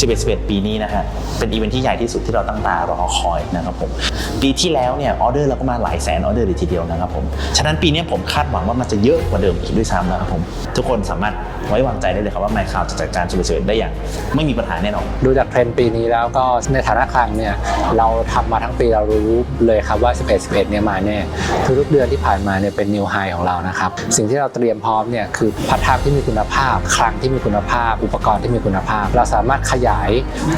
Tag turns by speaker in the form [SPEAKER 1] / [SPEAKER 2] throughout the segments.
[SPEAKER 1] 11 11 ปีนี้นะฮะเป็นอีเวนท์ที่ใหญ่ที่สุดที่เราตั้งตารอคอยนะครับผมปีที่แล้วเนี่ยออเดอร์เราก็มาหลายแสนออเดอร์เลยทีเดียวนะครับผมฉะนั้นปีนี้ผมคาดหวังว่ามันจะเยอะกว่าเดิมอีกด้วยซ้ำนะครับผมทุกคนสามารถไว้วางใจได้เลยครับว่าไมค์คาวจะจัดการ11 11ได้อย่าง ไม่มีปัญหาแน่นอน
[SPEAKER 2] ดูจากเทรนด์ปีนี้แล้วก็ในฐานะคลังเนี่ยเราทำมาทั้งปีเรารู้เลยครับว่า 11 11เนี่ยมาแน่ทุกเดือนที่ผ่านมาเนี่ยเป็นนิวไฮของเรานะครับสิ่งที่เราเตรียมพร้อมเนี่ยคือพัฒนาที่มีคุณภาพ คลังที่มีคุณภาพ อุปกรณ์ที่มีคุณภาพ เราสามารถขยาย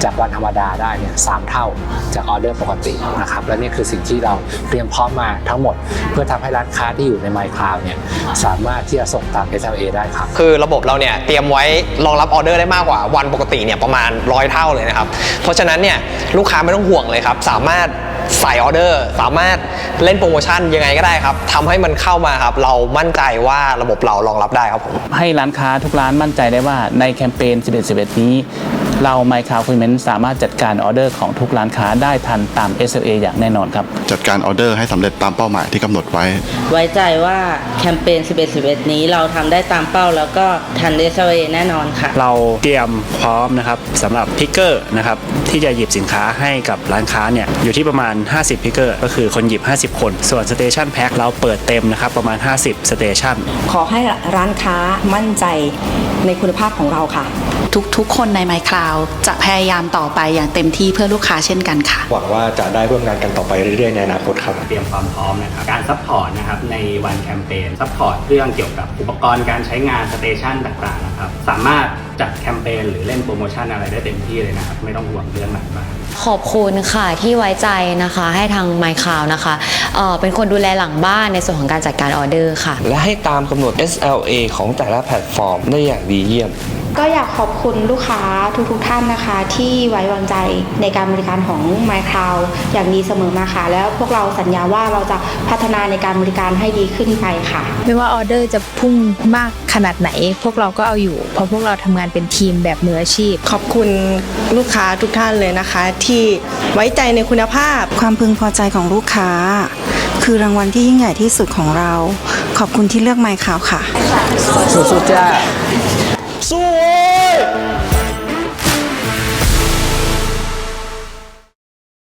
[SPEAKER 2] จากวันธรรมดาได้เนี่ยสามเท่าจากออเดอร์ปกตินะครับและนี่คือสิ่งที่เราเตรียมพร้อมมาทั้งหมด เพื่อทำให้ร้านค้าที่อยู่ในไมค์คลาวเนี่ยสามารถที่จะส่งตาม SLA ได้ครับ
[SPEAKER 3] คือระบบเราเนี่ยเตรียมไว้รองรับออเดอร์ได้มากกว่าวันปกติเนี่ยประมาณร้อยเท่าเลยนะครับเพราะฉะนั้นเนี่ยลูกค้าไม่ต้องห่วงเลยครับสามารถใส่ออเดอร์สามารถเล่นโปรโมชั่นยังไงก็ได้ครับทำให้มันเข้ามาครับ เรามั่นใจว่าระบบเรารองรับได้ครับผม
[SPEAKER 4] ให้ร้านค้าทุกร้านมั่นใจได้ว่าในแคมเปญ 11 11 นี้ เรา My c o w f u l m e n t สามารถจัดการออเดอร์ของทุกร้านค้าได้ทันตาม SLA อย่างแน่นอนครับ
[SPEAKER 5] จัดการออเดอร์ให้สำเร็จตามเป้าหมายที่กำหนดไว้
[SPEAKER 6] ไว้ใจว่าแคมเปญ 11 11 นี้เราทำได้ตามเป้าแล้วก็ทันเดชเวแน่นอนค่ะ
[SPEAKER 7] เราเตรียมพร้อมนะครับสำหรับพิกเกอร์นะครับที่จะหยิบสินค้าให้กับร้านค้าเนี่ยอยู่ที่ประมาณ 50พิกเกอร์ก็คือคนหยิบ 50 คน ส่วนสเตชันแพ็คเราเปิดเต็มนะครับประมาณ 50สเตชัน
[SPEAKER 8] ขอให้ร้านค้ามั่นใจในคุณภาพของเราค่ะ
[SPEAKER 9] ทุกๆ คนใน My Cloud จะพยายามต่อไปอย่างเต็มที่เพื่อลูกค้าเช่นกันค่ะ
[SPEAKER 10] หวังว่าจะได้ร่วมงานกันต่อไปเรื่อยๆในอนาคตครับ
[SPEAKER 11] เตรียมความพร้อมนะครับ การซัพพอร์ตนะครับในวันแคมเปญซัพพอร์ตเรื่องเกี่ยวกับอุปกรณ์การใช้งานสเตชันต่างๆนะครับ สามารถจัดแคมเปญหรือเล่นโปรโมชั่นอะไรได้เต็มที่เลยนะครับ ไม่ต้องห่วงเรื่องหลังบ้าน
[SPEAKER 12] ขอบคุณค่ะที่ไว้ใจนะคะให้ทางไมค์คาวนะคะเอ่อเป็นคนดูแลหลังบ้านในส่วนของการจัดการออเดอร์ค่ะ
[SPEAKER 13] และให้ตามกำหนด SLA ของแต่ละแพลตฟอร์มได้อย่างดีเยี่ยม
[SPEAKER 14] ก็อยากขอบคุณลูกค้าทุกๆทท่านนะคะ ที่ไว้วางใจในการบริการของ My Cloud อย่างดีเสมอมาค่ะ แล้วพวกเราสัญญาว่าเราจะพัฒนาในการบริการให้ดีขึ้นไปค่ะ
[SPEAKER 15] ไม่ว่าออเดอร์จะพุ่งมากขนาดไหน พวกเราก็เอาอยู่ เพราะพวกเราทำงานเป็นทีมแบบมืออาชีพ
[SPEAKER 16] ขอบคุณลูกค้าทุกท่านเลยนะคะ ที่ไว้ใจในคุณภาพ
[SPEAKER 17] ความพึงพอใจของลูกค้า คือรางวัลที่ยิ่งใหญ่ที่สุดของเรา ขอบคุณที่เลือกไมค์ข่าวค่ะ
[SPEAKER 2] สุดๆจ้า
[SPEAKER 1] สู้